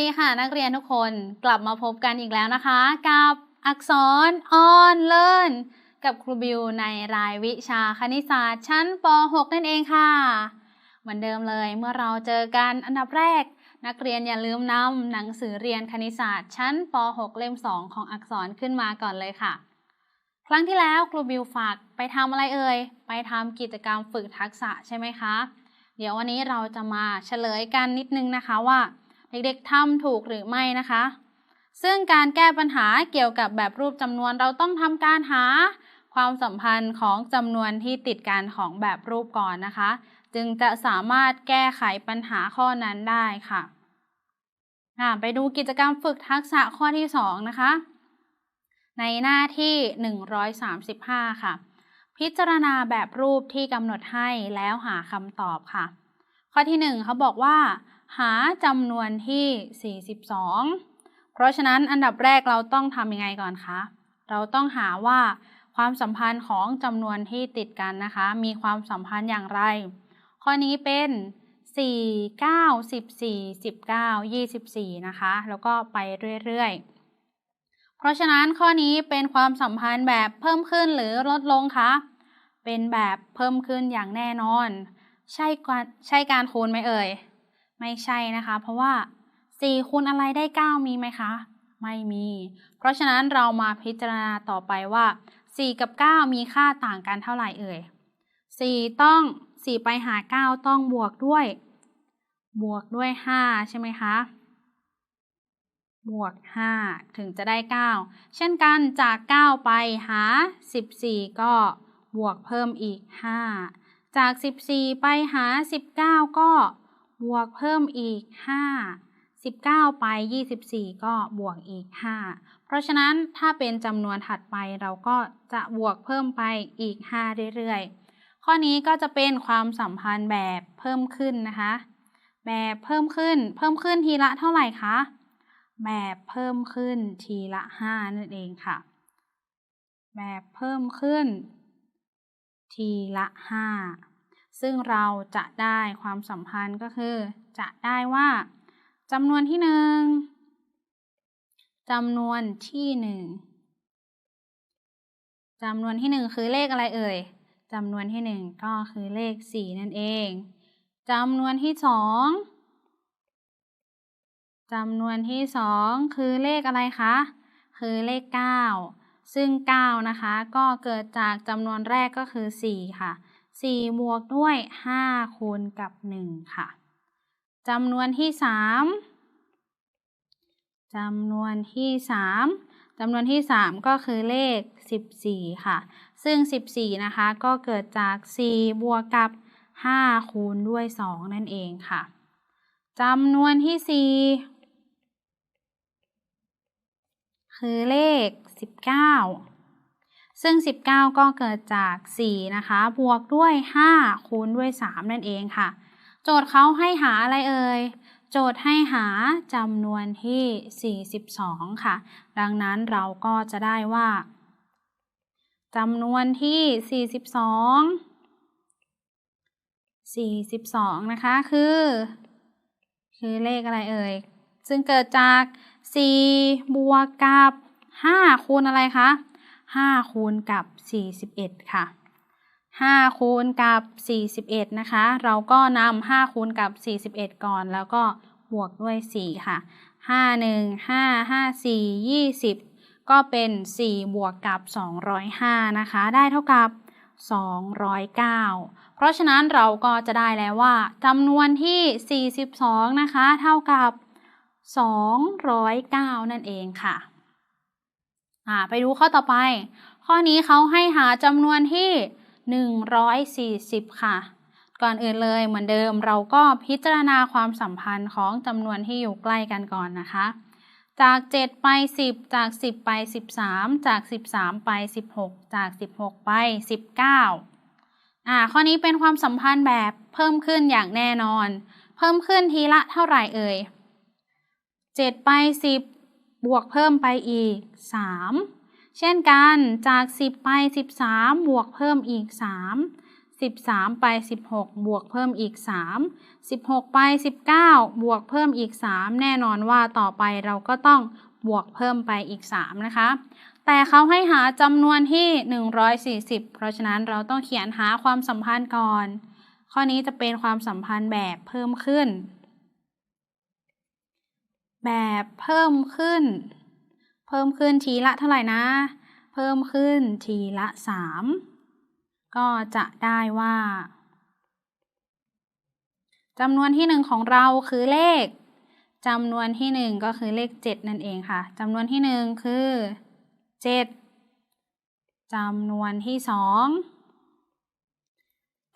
วัสดีค่ะนักเรียนทุกคนกลับมาพบกันอีกแล้วนะคะ กับอักษรออนเลินกับครูบิวในรายวิชาคณิตศาสตร์ชั้นป .6 นั่นเองค่ะ เหมือนเดิมเลยเมื่อเราเจอกันอันดับแรก นักเรียนอย่าลืมนำหนังสือเรียนคณิตศาสตร์ชั้นป .6 เล่ม 2 ของอักษรขึ้นมาก่อนเลยค่ะ ครั้งที่แล้วครูบิวฝากไปทำอะไรเอ่ยไปทำกิจกรรมฝึกทักษะใช่ไหมคะ เดี๋ยววันนี้เราจะมาเฉลยกันนิดนึงนะคะว่า เด็กๆทำถูกหรือไม่นะคะ ซึ่งการแก้ปัญหาเกี่ยวกับแบบรูปจำนวนเราต้องทำการหาความสัมพันธ์ของจำนวนที่ติดกันของแบบรูปก่อนนะคะ จึงจะสามารถแก้ไขปัญหาข้อนั้นได้ค่ะไปดูกิจกรรมฝึกทักษะข้อที่ 2 นะคะ ในหน้าที่ 135 ค่ะ พิจารณาแบบรูปที่กำหนดให้แล้วหาคำตอบค่ะ ข้อที่ 1เขาบอกว่า หาจำนวนที่ 42 เพราะฉะนั้นอันดับแรกเราต้องทำยังไงก่อนคะ เราต้องหาว่าความสัมพันธ์ของจำนวนที่ติดกันนะคะ มีความสัมพันธ์อย่างไร ข้อนี้เป็น 4 9 14 19 24 นะคะ แล้วก็ไปเรื่อยๆ เพราะฉะนั้นข้อนี้เป็นความสัมพันธ์แบบเพิ่มขึ้นหรือลดลงคะ เป็นแบบเพิ่มขึ้นอย่างแน่นอน ใช่การใช่การคูณไหมเอ่ย ไม่ใช่นะคะ เพราะว่า 4คูณอะไรได้ 9 มีไหมคะ ไม่มี เพราะฉะนั้นเรามาพิจารณาต่อไปว่า 4 กับ 9 มีค่าต่างกันเท่าไหร่เอ่ย 4 ต้อง 4 ไปหา 9 ต้องบวกด้วย บวกด้วย 5 ใช่ไหมคะ บวก 5 ถึงจะได้ 9 เช่นกันจาก 9 ไปหา 14 ก็บวกเพิ่มอีก 5 จาก 14 ไปหา 19 ก็บ บวกเพิ่มอีก 5 19 ไป 24 ก็บวกอีก 5 เพราะฉะนั้นถ้าเป็นจำนวนถัดไปเราก็จะบวกเพิ่มไปอีก 5 เรื่อยๆ ข้อนี้ก็จะเป็นความสัมพันธ์แบบเพิ่มขึ้นนะคะ แบบเพิ่มขึ้น เพิ่มขึ้นทีละเท่าไหร่คะ แบบเพิ่มขึ้นทีละ 5 นั่นเองค่ะ แบบเพิ่มขึ้น ทีละ 5 ซึ่งเราจะได้ความสัมพันธ์ก็คือ จะได้ว่าจำนวนที่หนึ่งจำนวนที่หนึ่งจำนวนที่หนึ่งคือเลขอะไรเอ่ยจำนวนที่หนึ่งก็คือเลขสี่นั่นเองจำนวนที่สองจำนวนที่สองคือเลขอะไรคะ คือเลขเก้าซึ่งเก้านะคะ ก็เกิดจากจำนวนแรกก็คือสี่ค่ะ สี่บวกด้วยห้าคูณกับหนึ่งค่ะจำนวนที่สามจำนวนที่สามจำนวนที่สามก็คือเลขสิบสี่ค่ะ ซึ่งสิบสี่นะคะ ก็เกิดจากสี่บวกกับห้าคูณด้วยสองนั่นเองค่ะจำนวนที่สี่คือเลขสิบเก้า ซึ่ง 19 ก็เกิดจาก 4 นะคะ บวกด้วย 5 คูณด้วย 3 นั่นเองค่ะ โจทย์เขาให้หาอะไรเอ่ย โจทย์ให้หาจำนวนที่ 42 ค่ะ ดังนั้นเราก็จะได้ว่าจำนวนที่ 42 42 นะคะ คือ คือเลขอะไรเอ่ย ซึ่งเกิดจาก 4 บวกกับ 5 คูณอะไรคะ 5 คูณกับ 41 ค่ะ 5 คูณกับ 41 นะคะ เราก็นำ5คูณกับ 41 ก่อน แล้วก็บวกด้วย 4 ค่ะ 5 1 5 5 4 20 ก็เป็น 4 บวกกับ 205 นะคะ ได้เท่ากับ 209 เพราะฉะนั้นเราก็จะได้แล้วว่าจำนวนที่ 42 นะคะ เท่ากับ 209 นั่นเองค่ะ ไปดูข้อต่อไป ข้อนี้เขาให้หาจำนวนที่ 140 ค่ะ ก่อนอื่นเลยเหมือนเดิมเราก็พิจารณาความสัมพันธ์ของจำนวนที่อยู่ใกล้กันก่อนนะคะ จาก 7 ไป 10 จาก 10 ไป 13 จาก 13 ไป 16 จาก 16 ไป 19อ่าข้อนี้เป็นความสัมพันธ์แบบเพิ่มขึ้นอย่างแน่นอน เพิ่มขึ้นทีละเท่าไหร่เอ่ย7 ไป 10 บวกเพิ่มไปอีก 3 เช่นกันจาก 10 ไป 13 บวกเพิ่มอีก 3 13 ไป 16 บวกเพิ่มอีก 3 16 ไป 19 บวกเพิ่มอีก 3 แน่นอนว่าต่อไปเราก็ต้องบวกเพิ่มไปอีก 3 นะคะ แต่เขาให้หาจำนวนที่ 140 เพราะฉะนั้นเราต้องเขียนหาความสัมพันธ์ก่อน ข้อนี้จะเป็นความสัมพันธ์แบบเพิ่มขึ้น แบบเพิ่มขึ้น เพิ่มขึ้นทีละเท่าไหร่นะ เพิ่มขึ้นทีละ3ก็จะได้ว่าจำนวนที่1ของเราคือเลขจำนวนที่1ก็คือเลข7นั่นเองค่ะจำนวนที่1คือ7จำนวนที่2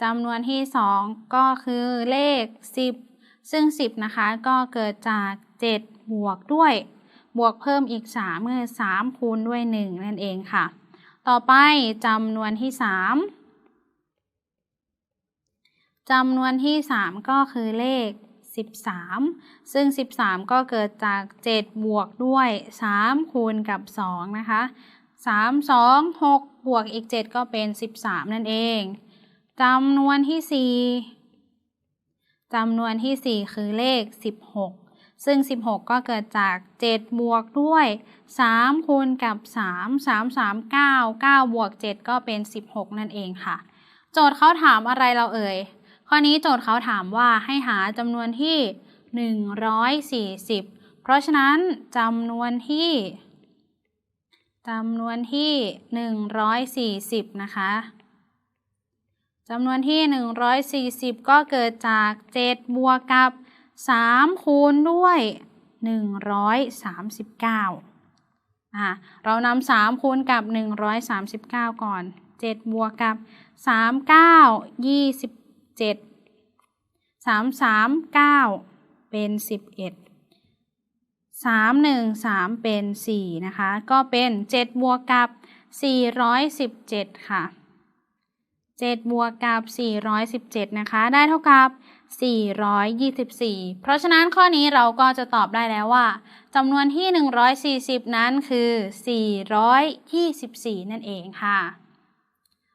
จำนวนที่2ก็คือเลข10 ซึ่ง 10 นะคะ ก็เกิดจาก 7 บวกด้วย บวกเพิ่มอีก 3 เมื่อ 3 คูณด้วย 1 นั่นเองค่ะ ต่อไปจำนวนที่ 3จำนวนที่ 3 ก็คือเลข 13 ซึ่ง 13 ก็เกิดจาก 7 บวกด้วย 3 คูณกับ 2 นะคะ 3 2 6 บวกอีก 7 ก็เป็น 13 นั่นเองจำนวนที่ 4 จำนวนที่ 4 คือเลข 16 ซึ่ง 16 ก็เกิดจาก 7 บวกด้วย 3 คูณกับ 3 3 3 9 9 บวก 7 ก็เป็น 16 นั่นเองค่ะ โจทย์เขาถามอะไรเราเอ่ย ข้อนี้โจทย์เขาถามว่าให้หาจำนวนที่ 140 เพราะฉะนั้นจำนวนที่จำนวนที่ 140 นะคะ จำนวนที่ 140 ก็เกิดจาก 7 บวกกับ 3 คูณด้วย 139อะเรานำ3คูณกับ 139 ก่อน 7 บวกกับ 39 27 339 เป็น 11 313 เป็น 4 นะคะ ก็เป็น 7 บวกกับ 417 ค่ะ 7 บวกกับ 417 นะคะ ได้เท่ากับ 424 เพราะฉะนั้นข้อนี้เราก็จะตอบได้แล้วว่าจำนวนที่ 140 นั้นคือ 424 นั่นเองค่ะ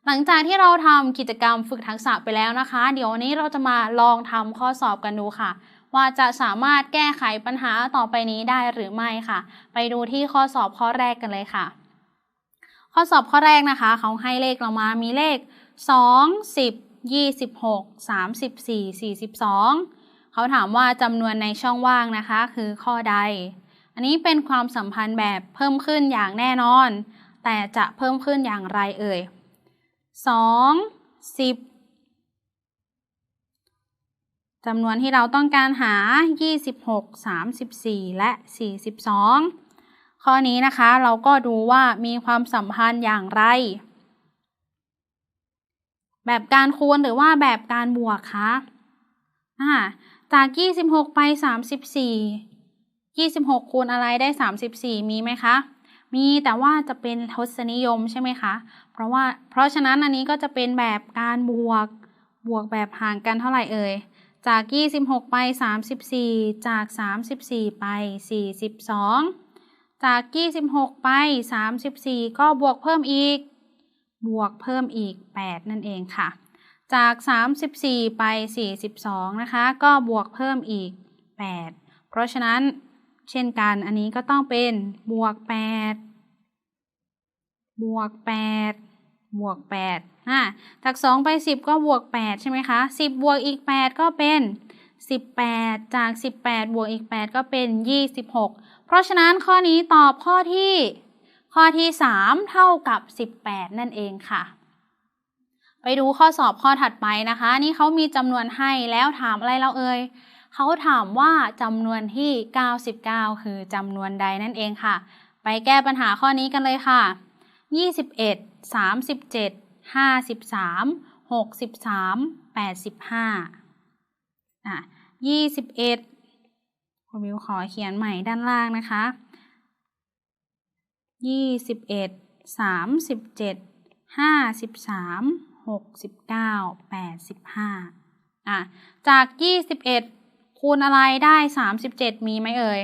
หลังจากที่เราทำกิจกรรมฝึกทักษะไปแล้วนะคะ เดี๋ยววันนี้เราจะมาลองทำข้อสอบกันดูค่ะ ว่าจะสามารถแก้ไขปัญหาต่อไปนี้ได้หรือไม่ค่ะ ไปดูที่ข้อสอบข้อแรกกันเลยค่ะ ข้อสอบข้อแรกนะคะ เขาให้เลขเรามามีเลข 2 10 26 34 42เขาถามว่าจำนวนในช่องว่างนะคะ คือข้อใด อันนี้เป็นความสัมพันธ์แบบเพิ่มขึ้นอย่างแน่นอน แต่จะเพิ่มขึ้นอย่างไรเอ่ยสองสิบจำนวนที่เราต้องการหา 26 34 และ 42 ข้อนี้นะคะเราก็ดูว่ามีความสัมพันธ์อย่างไร แบบการคูณหรือว่าแบบการบวกคะอ่าจาก 26 ไป 34 26 คูณอะไรได้ 34 มีไหมคะ มีแต่ว่าจะเป็นทศนิยมใช่ไหมคะ เพราะว่าเพราะฉะนั้นอันนี้ก็จะเป็นแบบการบวก บวกแบบห่างกันเท่าไหร่เอ่ย จาก 26 ไป 34 จาก 34 ไป 42 จาก 26 ไป 34 ก็บวกเพิ่มอีก บวกเพิ่มอีก 8 นั่นเองค่ะ จาก 34 ไป 42 นะคะ ก็บวกเพิ่มอีก 8 เพราะฉะนั้นเช่นกันอันนี้ก็ต้องเป็นบวก 8 บวก 8 บวก8อะจาก 2 ไป 10 ก็บวก 8 ใช่ไหมคะ 10 บวกอีก 8 ก็เป็น 18 จาก 18 บวกอีก 8 ก็เป็น 26 เพราะฉะนั้นข้อนี้ตอบข้อที่ ข้อที่ 3 เท่ากับ 18 นั่นเองค่ะ ไปดูข้อสอบข้อถัดไปนะคะ นี่เขามีจำนวนให้แล้วถามอะไรเราเอ่ยเขาถามว่าจำนวนที่ 99 คือจำนวนใดนั่นเองค่ะ ไปแก้ปัญหาข้อนี้กันเลยค่ะ 21 37 53 63 85อะ21คุณวิวขอเขียนใหม่ด้านล่างนะคะ 21 37 53 69 85อะจาก21คูณอะไรได้37มีไหมเอ่ย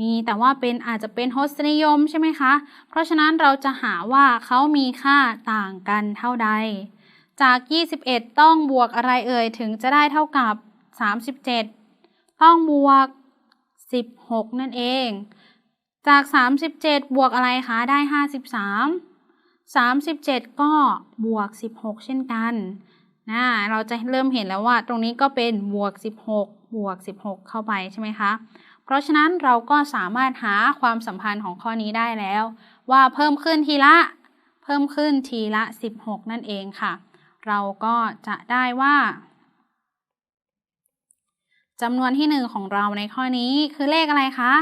มีแต่ว่าเป็นอาจจะเป็นทศนิยมใช่ไหมคะ เพราะฉะนั้นเราจะหาว่าเขามีค่าต่างกันเท่าใด จาก 21 ต้องบวกอะไรเอ่ยถึงจะได้เท่ากับ 37 ต้องบวก 16 นั่นเอง จาก 37 บวกอะไรคะ ได้ 53 37 ก็บวก 16 เช่นกันนะเราจะเริ่มเห็นแล้วว่า ตรงนี้ก็เป็นบวก 16 บวก 16 เข้าไปใช่ไหมคะ เพราะฉะนั้นเราก็สามารถหาความสัมพันธ์ของข้อนี้ได้แล้ว ว่าเพิ่มขึ้นทีละ เพิ่มขึ้นทีละ 16 นั่นเองค่ะ เราก็จะได้ว่าจำนวนที่หนึ่งของเราในข้อนี้คือเลขอะไรคะ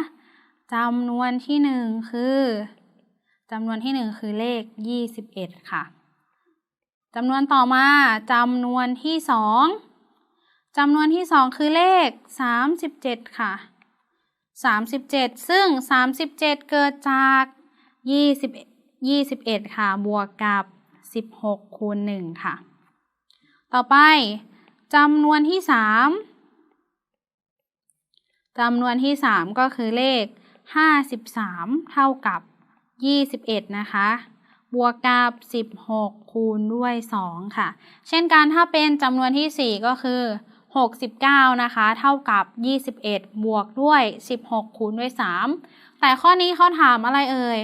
จำนวนที่หนึ่งคือจำนวนที่หนึ่งคือเลข21ค่ะจำนวนต่อมาจำนวนที่สองจำนวนที่สองคือเลข37ค่ะ37ซึ่ง37เจ็ดเกิดจาก20 21ค่ะบวกกับ16คูณ1ค่ะ ต่อไปจำนวนที่3จำนวนที่3ก็คือเลข 53 เท่ากับ 21 นะคะ บวกกับ 16 คูณด้วย 2 ค่ะ เช่นกันถ้าเป็นจำนวนที่ 4 ก็คือ 69 นะคะ เท่ากับ 21 บวกด้วย 16 คูณด้วย 3 แต่ข้อนี้เขาถามอะไรเอ่ย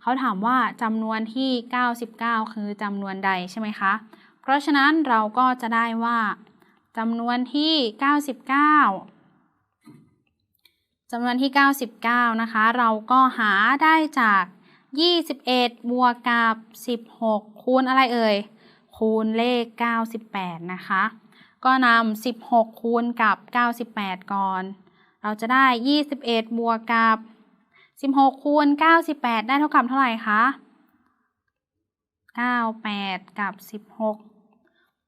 เขาถามว่าจำนวนที่ 99 คือจำนวนใดใช่ไหมคะ เพราะฉะนั้นเราก็จะได้ว่าจำนวนที่ 99 จำนวนที่ 99 นะคะ เราก็หาได้จาก 21 บวกกับ 16 คูณอะไรเอ่ย คูณเลข 98 นะคะ ก็นำ 16 คูณกับ 98 ก่อน เราจะได้ 21 บวกกับ 16 คูณ 98 ได้เท่ากับเท่าไหร่คะ 98 กับ 16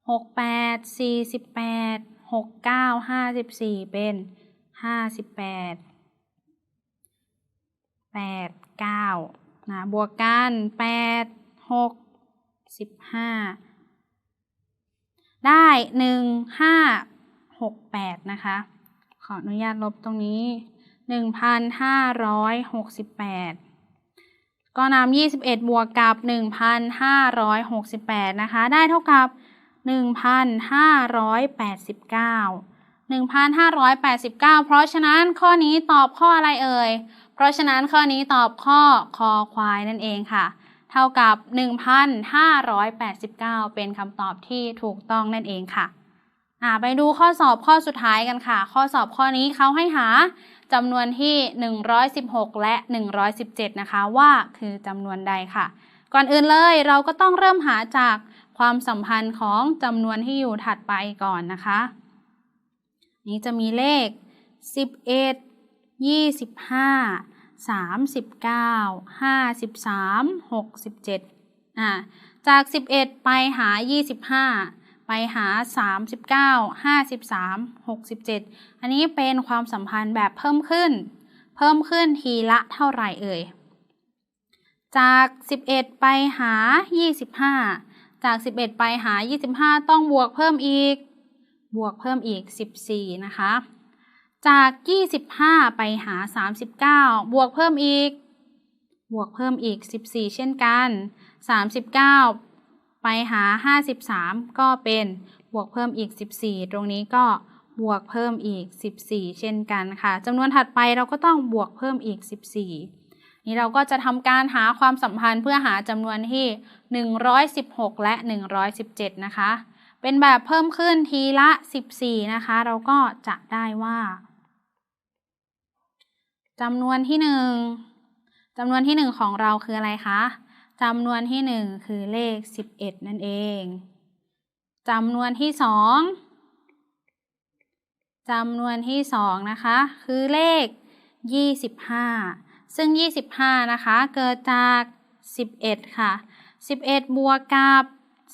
68 48 69 54 เป็น ห้าสิบแปดแปดเก้านะบวกกันแปดหกสิบห้าได้หนึ่งห้าหกแปดนะคะ ขออนุญาตลบตรงนี้หนึ่งพันห้าร้อยหกสิบแปดก็นำยี่สิบเอ็ดบวกกับหนึ่งพันห้าร้อยหกสิบแปดนะคะ ได้เท่ากับหนึ่งพันห้าร้อยแปดสิบเก้า 1,589 เพราะฉะนั้นข้อนี้ตอบข้ออะไรเอ่ย เพราะฉะนั้นข้อนี้ตอบข้อคอควายนั่นเองค่ะ เท่ากับ 1,589 เป็นคำตอบที่ถูกต้องนั่นเองค่ะอ่าไปดูข้อสอบข้อสุดท้ายกันค่ะ ข้อสอบข้อนี้เขาให้หาจำนวนที่ 116 และ 117 นะคะ ว่าคือจำนวนใดค่ะ ก่อนอื่นเลยเราก็ต้องเริ่มหาจากความสัมพันธ์ของจำนวนที่อยู่ถัดไปก่อนนะคะ นี้จะมีเลข 11 25 39 53 67อ่าจาก 11 ไปหา 25 ไปหา 39 53 67 อันนี้เป็นความสัมพันธ์แบบเพิ่มขึ้น เพิ่มขึ้นทีละเท่าไหร่เอ่ย จาก 11 ไปหา 25 จาก 11 ไปหา 25 ต้องบวกเพิ่มอีก บวกเพิ่มอีก 14 นะคะ จาก 25 ไปหา 39 บวกเพิ่มอีก บวกเพิ่มอีก 14 เช่นกัน 39 ไปหา 53 ก็เป็นบวกเพิ่มอีก 14 ตรงนี้ก็บวกเพิ่มอีก 14 เช่นกันค่ะจำนวนถัดไปเราก็ต้องบวกเพิ่มอีก 14 นี้เราก็จะทำการหาความสัมพันธ์เพื่อหาจำนวนที่ 116 และ 117 นะคะ เป็นแบบเพิ่มขึ้นทีละ 14 นะคะ เราก็จะได้ว่าจำนวนที่หนึ่งจำนวนที่หนึ่งของเราคืออะไรคะจำนวนที่หนึ่งคือเลขสิบเอ็ดนั่นเองจำนวนที่สองจำนวนที่สองนะคะ คือเลขยี่สิบห้าซึ่งยี่สิบห้านะคะ เกิดจากสิบเอ็ดค่ะสิบเอ็ดบวกกับ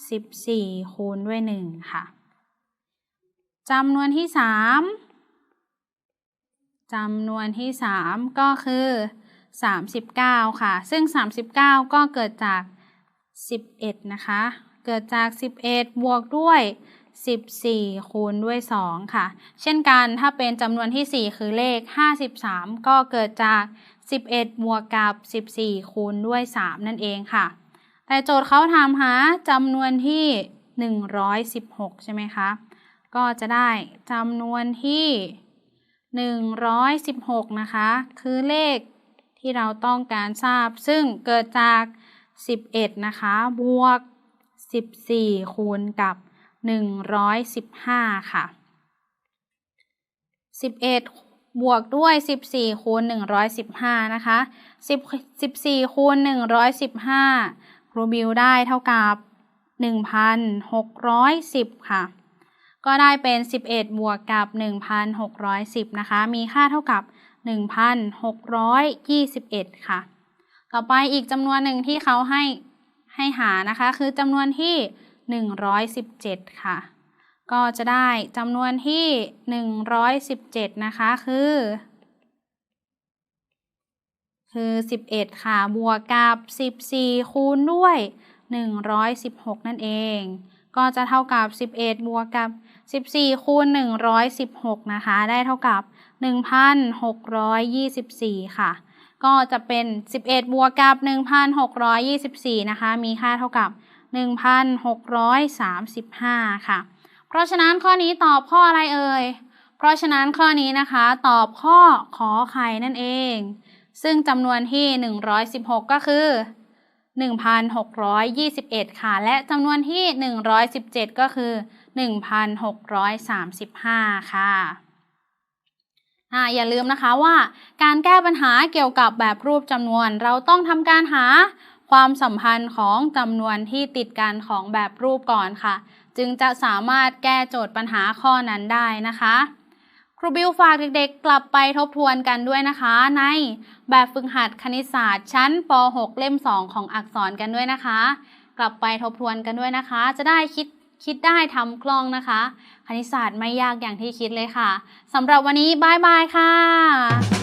สิบสี่คูณด้วยหนึ่งค่ะจำนวนที่สามจำนวนที่ 3 ก็คือ 39 ค่ะ ซึ่ง 39 ก็เกิดจาก 11 นะคะ เกิดจาก 11 บวกด้วย 14 คูณด้วย 2 ค่ะ เช่นกันถ้าเป็นจำนวนที่ 4 คือเลข 53 ก็เกิดจาก 11 บวกกับ 14 คูณด้วย 3 นั่นเองค่ะ แต่โจทย์เขาถามหาจำนวนที่ 116 ใช่ไหมคะ ก็จะได้จำนวนที่ 116 นะคะ คือเลขที่เราต้องการทราบ ซึ่งเกิดจาก 11 นะคะ บวก 14 คูณกับ 115 ค่ะ 11บวกด้วย 14คูณ115 นะคะ10 14คูณ115 รูบิวได้เท่ากับ 1,610 ค่ะ ก็ได้เป็น 11 บวกกับ 1,610 นะคะ มีค่าเท่ากับ 1,621 ค่ะ ต่อไปอีกจำนวนหนึ่งที่เขาให้ให้หานะคะ คือจำนวนที่ 117 ค่ะ ก็จะได้จำนวนที่ 117 นะคะ คือ คือ 11 ค่ะ บวกกับ 14 คูณด้วย 116 นั่นเอง ก็จะเท่ากับ 11 บวกกับ 14 คูณ 116 นะคะ ได้เท่ากับ 1,624 ค่ะ ก็จะเป็น 11 บวกกับ 1,624 นะคะ มีค่าเท่ากับ 1,635 ค่ะ เพราะฉะนั้นข้อนี้ตอบข้ออะไรเอ่ย เพราะฉะนั้นข้อนี้นะคะ ตอบข้อขอไข่นั่นเอง ซึ่งจำนวนที่ 116 ก็คือ 1,621 ค่ะ และจำนวนที่ 117 ก็คือ 1,635 ค่ะอย่าลืมนะคะว่าการแก้ปัญหาเกี่ยวกับแบบรูปจำนวน เราต้องทำการหาความสัมพันธ์ของจำนวนที่ติดกันของแบบรูปก่อนค่ะ จึงจะสามารถแก้โจทย์ปัญหาข้อนั้นได้นะคะ ครูบิวฝากเด็กๆ กลับไปทบทวนกันด้วยนะคะ ในแบบฝึกหัดคณิตศาสตร์ ชั้นป .6 เล่ม 2 ของอักษรกันด้วยนะคะ กลับไปทบทวนกันด้วยนะคะ จะได้คิดคิดได้ทำคล่องนะคะ คณิตศาสตร์ไม่ยากอย่างที่คิดเลยค่ะสำหรับวันนี้บายบายค่ะ